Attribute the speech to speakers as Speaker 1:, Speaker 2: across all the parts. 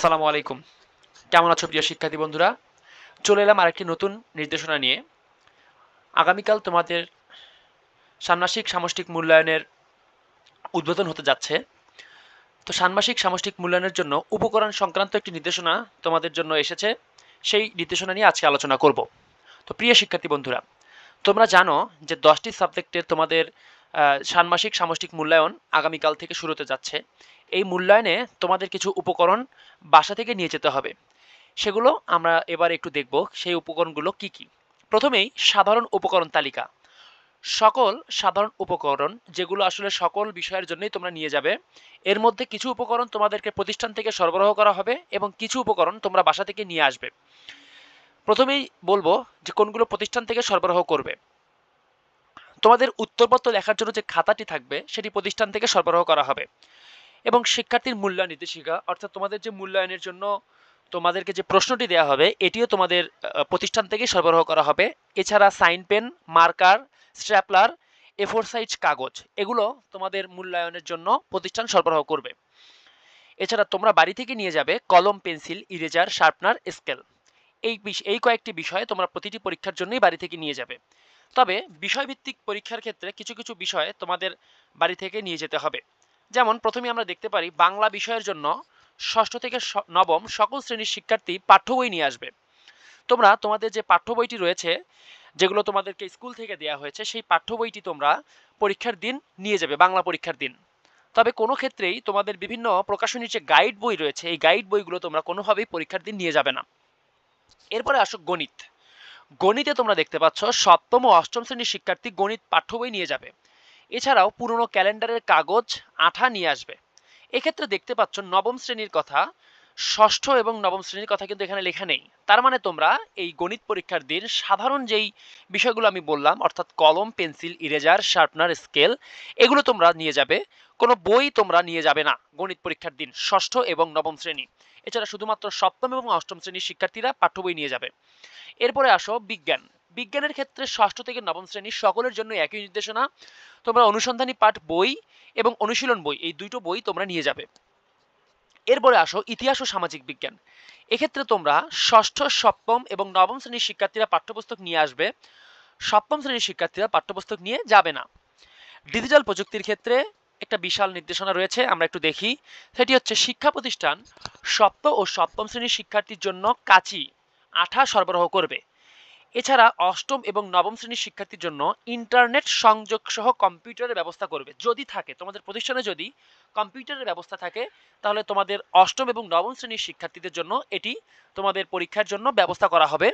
Speaker 1: আসসালামু আলাইকুম। কেমন আছো প্রিয় শিক্ষার্থী বন্ধুরা? চলে এলাম আরেকটি নতুন নির্দেশনা নিয়ে। আগামীকাল তোমাদের ষান্মাসিক সামষ্টিক মূল্যায়নের উদ্বোধন হতে যাচ্ছে। তো ষান্মাসিক সামষ্টিক মূল্যায়নের জন্য উপকরণ সংক্রান্ত একটি নির্দেশনা তোমাদের জন্য এসেছে। সেই নির্দেশনা নিয়ে আজকে আলোচনা করব। তো প্রিয় শিক্ষার্থী বন্ধুরা, তোমরা জানো যে দশটি সাবজেক্টের তোমাদের ষান্মাসিক সামষ্টিক মূল্যায়ন আগামীকাল থেকে শুরু হতে যাচ্ছে। এই মূল্যায়নে তোমাদের কিছু উপকরণ বাসা থেকে নিয়ে যেতে হবে। সেগুলো আমরা এবার একটু দেখব সেই উপকরণগুলো কি কি। প্রথমেই সাধারণ উপকরণ তালিকা। সকল সাধারণ উপকরণ যেগুলো আসলে সকল বিষয়ের জন্যই তোমরা নিয়ে যাবে, এর মধ্যে কিছু উপকরণ তোমাদেরকে প্রতিষ্ঠান থেকে সরবরাহ করা হবে এবং কিছু উপকরণ তোমরা বাসা থেকে নিয়ে আসবে। প্রথমেই বলব যে কোনগুলো প্রতিষ্ঠান থেকে সরবরাহ করবে। তোমাদের উত্তরপত্র লেখার জন্য যে খাতাটি থাকবে, সেটি প্রতিষ্ঠান থেকে সরবরাহ করা হবে। এবং শিক্ষার্থীর মূল্যায়ন নির্দেশিকা, অর্থাৎ তোমাদের যে মূল্যায়নের জন্য তোমাদেরকে যে প্রশ্নটি দেওয়া হবে, এটিও তোমাদের প্রতিষ্ঠান থেকে সরবরাহ করা হবে। এছাড়া sign pen, marker stapler A four size কাগজ, এগুলো তোমাদের মূল্যায়নের জন্য প্রতিষ্ঠান সরবরাহ করবে। এছাড়া তোমরা বাড়ি থেকে নিয়ে যাবে কলম, পেন্সিল, ইরেজার, শার্পনার, স্কেল। এই এই কয়েকটি বিষয় তোমরা প্রতিটি পরীক্ষার জন্যই বাড়ি থেকে নিয়ে যাবে। তবে বিষয়ভিত্তিক পরীক্ষার ক্ষেত্রে কিছু কিছু বিষয় তোমাদের বাড়ি থেকে নিয়ে যেতে হবে। যেমন প্রথমে আমরা দেখতে পারি, বাংলা বিষয়ের জন্য ষষ্ঠ থেকে নবম সকল শ্রেণির শিক্ষার্থী পাঠ্য বই নিয়ে আসবে। তোমরা তোমাদের যে পাঠ্য বইটি রয়েছে, যেগুলো তোমাদেরকে স্কুল থেকে দেওয়া হয়েছে, সেই পাঠ্য বইটি তোমরা পরীক্ষার দিন নিয়ে যাবে, বাংলা পরীক্ষার দিন। তবে কোনো ক্ষেত্রেই তোমাদের বিভিন্ন প্রকাশনীর যে গাইড বই রয়েছে, এই গাইড বইগুলো তোমরা কোনোভাবেই পরীক্ষার দিন নিয়ে যাবে না। এরপরে আসো গণিত। গণিতে তোমরা দেখতে পাচ্ছ, সপ্তম ও অষ্টম শ্রেণির শিক্ষার্থী গণিত পাঠ্য বই নিয়ে যাবে। এছাড়াও পুরনো ক্যালেন্ডারের কাগজ, আঠা নিয়ে আসবে। এক্ষেত্রে দেখতে পাচ্ছ নবম শ্রেণির কথা, ষষ্ঠ এবং নবম শ্রেণির কথা কিন্তু এখানে লেখা নেই। তার মানে তোমরা এই গণিত পরীক্ষার দিন সাধারণ যেই বিষয়গুলো আমি বললাম, অর্থাৎ কলম, পেন্সিল, ইরেজার, শার্পনার, স্কেল, এগুলো তোমরা নিয়ে যাবে। কোনো বই তোমরা নিয়ে যাবে না গণিত পরীক্ষার দিন ষষ্ঠ এবং নবম শ্রেণি। এছাড়া শুধুমাত্র সপ্তম এবং অষ্টম শ্রেণির শিক্ষার্থীরা পাঠ্য বই নিয়ে যাবে। এরপরে আসো বিজ্ঞান। বিজ্ঞানের ক্ষেত্রে ষষ্ঠ থেকে নবম শ্রেণির সকলের জন্য একই নির্দেশনা। তোমরা অনুসন্ধানী পাঠ বই এবং অনুশীলন বই, এই দুটো বই তোমরা নিয়ে যাবে। এরপরে আসো ইতিহাস ও সামাজিক বিজ্ঞান। এক্ষেত্রে তোমরা ষষ্ঠ, সপ্তম এবং নবম শ্রেণির শিক্ষার্থীরা পাঠ্যপুস্তক নিয়ে আসবে। সপ্তম শ্রেণির শিক্ষার্থীরা পাঠ্যপুস্তক নিয়ে যাবে না। ডিজিটাল প্রযুক্তির ক্ষেত্রে একটা বিশাল নির্দেশনা রয়েছে, আমরা একটু দেখি। সেটি হচ্ছে শিক্ষা প্রতিষ্ঠান সপ্ত ও সপ্তম শ্রেণির শিক্ষার্থীর জন্য কাঁচি আঠা সরবরাহ করবে। এছাড়া অষ্টম এবং নবম শ্রেণির শিক্ষার্থীর জন্য ইন্টারনেট সংযোগ সহ কম্পিউটারের ব্যবস্থা করবে। যদি থাকে, তোমাদের প্রতিষ্ঠানে যদি কম্পিউটারের ব্যবস্থা থাকে, তাহলে তোমাদের অষ্টম এবং নবম শ্রেণির শিক্ষার্থীদের জন্য এটি তোমাদের পরীক্ষার জন্য ব্যবস্থা করা হবে।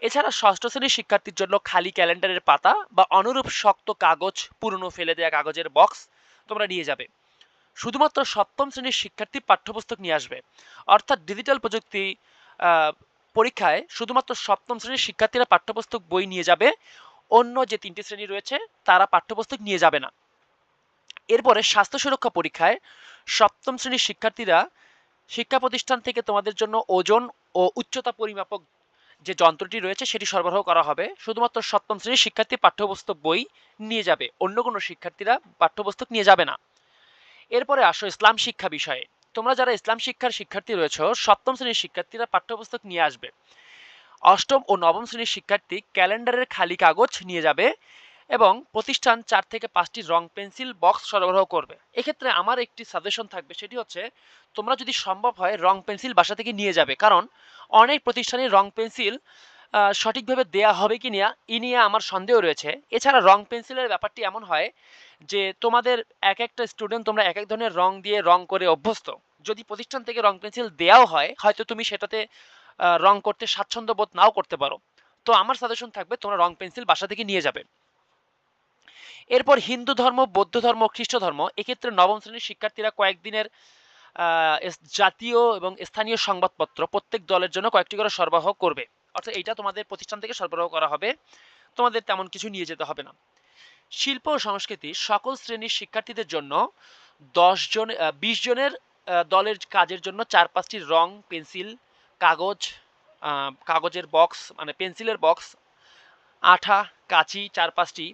Speaker 1: এছাড়া ষষ্ঠ শ্রেণির শিক্ষার্থীর জন্য খালি ক্যালেন্ডারের পাতা বা অনুরূপ শক্ত কাগজ, পুরনো ফেলে দেওয়া কাগজের বক্স তোমরা নিয়ে যাবে। শুধুমাত্র সপ্তম শ্রেণির শিক্ষার্থী পাঠ্যপুস্তক নিয়ে আসবে। অর্থাৎ ডিজিটাল প্রযুক্তি পরীক্ষায় শুধুমাত্র সপ্তম শ্রেণির শিক্ষার্থীরা পাঠ্যপুস্তক বই নিয়ে যাবে, অন্য যে তিনটি শ্রেণি রয়েছে, তারা পাঠ্যপুস্তক নিয়ে যাবে না। এরপরে স্বাস্থ্য সুরক্ষা পরীক্ষায় সপ্তম শ্রেণির শিক্ষার্থীরা শিক্ষা প্রতিষ্ঠান থেকে তোমাদের জন্য ওজন ও উচ্চতা পরিমাপক যে যন্ত্রটি রয়েছে, সেটি সরবরাহ করা হবে। শুধুমাত্র সপ্তম শ্রেণির শিক্ষার্থী পাঠ্যপুস্তক বই নিয়ে যাবে, অন্য কোনো শিক্ষার্থীরা পাঠ্যপুস্তক নিয়ে যাবে না। এরপরে আসো ইসলাম শিক্ষা বিষয়ে। তোমরা যারা ইসলাম শিক্ষার শিক্ষার্থী রয়েছে, সপ্তম শ্রেণির শিক্ষার্থীরা পাঠ্যপুস্তক নিয়ে আসবে। অষ্টম ও নবম শ্রেণির শিক্ষার্থী ক্যালেন্ডারের খালি কাগজ নিয়ে যাবে এবং প্রতিষ্ঠান চার থেকে পাঁচটি রং পেন্সিল বক্স সরবরাহ করবে। এক্ষেত্রে আমার একটি সাজেশন থাকবে, সেটি হচ্ছে তোমরা যদি সম্ভব হয় রং পেন্সিল বাসা থেকে নিয়ে যাবে, কারণ অনেক প্রতিষ্ঠানে রং পেন্সিল সঠিকভাবে দেয়া হবে কি না ই নিয়ে আমার সন্দেহ রয়েছে। এছাড়া রং পেন্সিলের ব্যাপারটি এমন হয় যে, তোমাদের এক একটা স্টুডেন্ট তোমরা এক এক ধরনের রং দিয়ে রং করে অভ্যস্ত। যদি প্রতিষ্ঠান থেকে রং পেন্সিল দেওয়াও হয়, হয়তো তুমি সেটাতে রং করতে স্বাচ্ছন্দ্য বোধ নাও করতে পারো। তো আমার সাজেশন থাকবে, তোমরা রং পেন্সিল বাসা থেকে নিয়ে যাবে। এরপর হিন্দু ধর্ম, বৌদ্ধ ধর্ম, খ্রিস্ট ধর্ম, এক্ষেত্রে নবম শ্রেণির শিক্ষার্থীরা কয়েকদিনের জাতীয় এবং স্থানীয় সংবাদপত্র প্রত্যেক দলের জন্য কয়েকটি করে সরবরাহ করবে। অর্থাৎ এইটা তোমাদের প্রতিষ্ঠান থেকে সরবরাহ করা হবে। তোমাদের তেমন কিছু নিয়ে যেতে হবে না। শিল্প ও সংস্কৃতি সকল শ্রেণির শিক্ষার্থীদের জন্য দশ জন বিশ জনের দলের কাজের জন্য চার পাঁচটি রং, পেন্সিল, কাগজ কাগজের বক্স মানে পেন্সিলের বক্স, আঠা, কাঁচি, চার পাঁচটি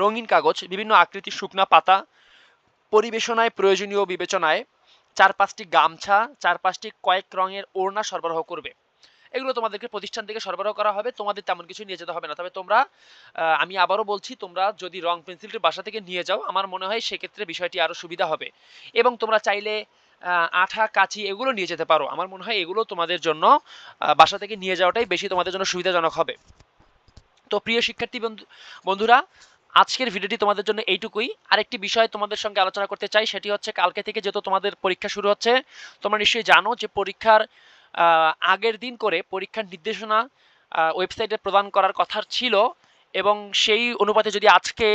Speaker 1: রঙিন কাগজ, বিভিন্ন আকৃতির শুকনা পাতা, পরিবেশনায় প্রয়োজনীয় বিবেচনায় চার পাঁচটি গামছা, চার পাঁচটি কয়েক রঙের ওড়না সরবরাহ করবে। এগুলো তোমাদেরকে প্রতিষ্ঠান থেকে সরবরাহ করা হবে, তোমাদের তেমন কিছু নিয়ে যেতে হবে না। তবে তোমরা আমি আবারও বলছি, তোমরা যদি রং পেন্সিলটি বাসা থেকে নিয়ে যাও, আমার মনে হয় সেক্ষেত্রে বিষয়টি আরও সুবিধা হবে। এবং তোমরা চাইলে আঠা, কাঁচি এগুলো নিয়ে যেতে পারো। আমার মনে হয় এগুলো তোমাদের জন্য বাসা থেকে নিয়ে যাওয়াটাই বেশি তোমাদের জন্য সুবিধাজনক হবে। তো প্রিয় শিক্ষার্থী বন্ধু, বন্ধুরা, আজকের ভিডিওটি তোমাদের জন্য এইটুকুই। আরেকটি বিষয় তোমাদের সঙ্গে আলোচনা করতে চাই, সেটি হচ্ছে কালকে থেকে যেহেতু তোমাদের পরীক্ষা শুরু হচ্ছে, তোমরা নিশ্চয়ই জানো যে পরীক্ষার আগের দিন করে পরীক্ষার নির্দেশনা ওয়েবসাইটে প্রদান করার কথা ছিল এবং সেই অনুপাতে যদি আজকে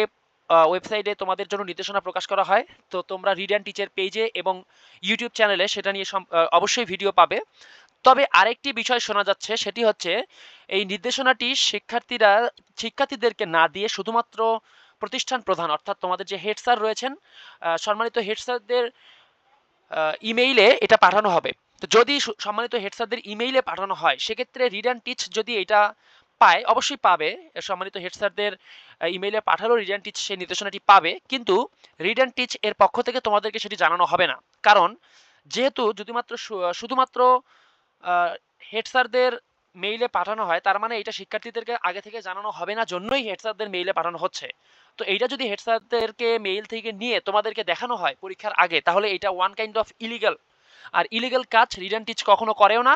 Speaker 1: ওয়েবসাইটে তোমাদের জন্য নির্দেশনা প্রকাশ করা হয়, তো তোমরা রিড অ্যান্ড টিচার পেজে এবং ইউটিউব চ্যানেলে সেটা নিয়ে অবশ্যই ভিডিও পাবে। তবে আরেকটি বিষয় শোনা যাচ্ছে, সেটি হচ্ছে এই নির্দেশনাটি শিক্ষার্থীরা, শিক্ষার্থীদেরকে না দিয়ে শুধুমাত্র প্রতিষ্ঠান প্রধান, অর্থাৎ তোমাদের যে হেড স্যার রয়েছেন সম্মানিত হেড স্যারদের ইমেইলে এটা পাঠানো হবে। তো যদি সম্মানিত হেড স্যারদের ইমেইলে পাঠানো হয়, সেক্ষেত্রে রিড অ্যান্ড টিচ যদি এটা পায়, অবশ্যই পাবে। সম্মানিত হেড স্যারদের ইমেইলে পাঠালেও রিড অ্যান্ড টিচ সেই নির্দেশনাটি পাবে। কিন্তু রিড অ্যান্ড টিচ এর পক্ষ থেকে তোমাদেরকে সেটি জানানো হবে না। কারণ যেহেতু যদিমাত্র শুধুমাত্র হেড স্যারদের মেইলে পাঠানো হয়, তার মানে এটা শিক্ষার্থীদেরকে আগে থেকে জানানো হবে না জন্যই হেড স্যারদের মেইলে পাঠানো হচ্ছে। তো এইটা যদি হেড স্যারদেরকে মেইল থেকে নিয়ে তোমাদেরকে দেখানো হয় পরীক্ষার আগে, তাহলে এটা ওয়ান কাইন্ড অফ ইলিগাল আর ইলিগাল কাজ রিড টিচ কখনো করেও না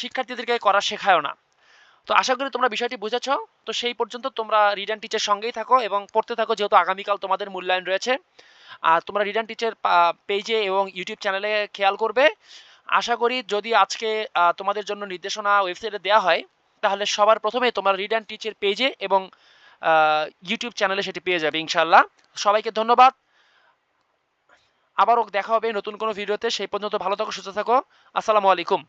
Speaker 1: শিক্ষার্থীদেরকে করা শেখায়ও না। তো আশা করি তোমরা বিষয়টি বুঝেছ। তো সেই পর্যন্ত তোমরা রিড টিচের সঙ্গেই থাকো এবং পড়তে থাকো, যেহেতু আগামীকাল তোমাদের মূল্যায়ন রয়েছে। আর তোমরা রিড টিচের পেজে এবং ইউটিউব চ্যানেলে খেয়াল করবে। আশা করি যদি আজকে তোমাদের জন্য নির্দেশনা ওয়েবসাইটে দেওয়া হয়, তাহলে সবার প্রথমে তোমরা রিড টিচের পেজে এবং ইউটিউব চ্যানেলে সেটি পেয়ে যাবে ইনশাল্লাহ সবাইকে ধন্যবাদ। আবারও দেখা হবে নতুন কোনো ভিডিওতে। সেই পর্যন্ত ভালো থাকো সুস্থ থাকো। আসসালামু আলাইকুম।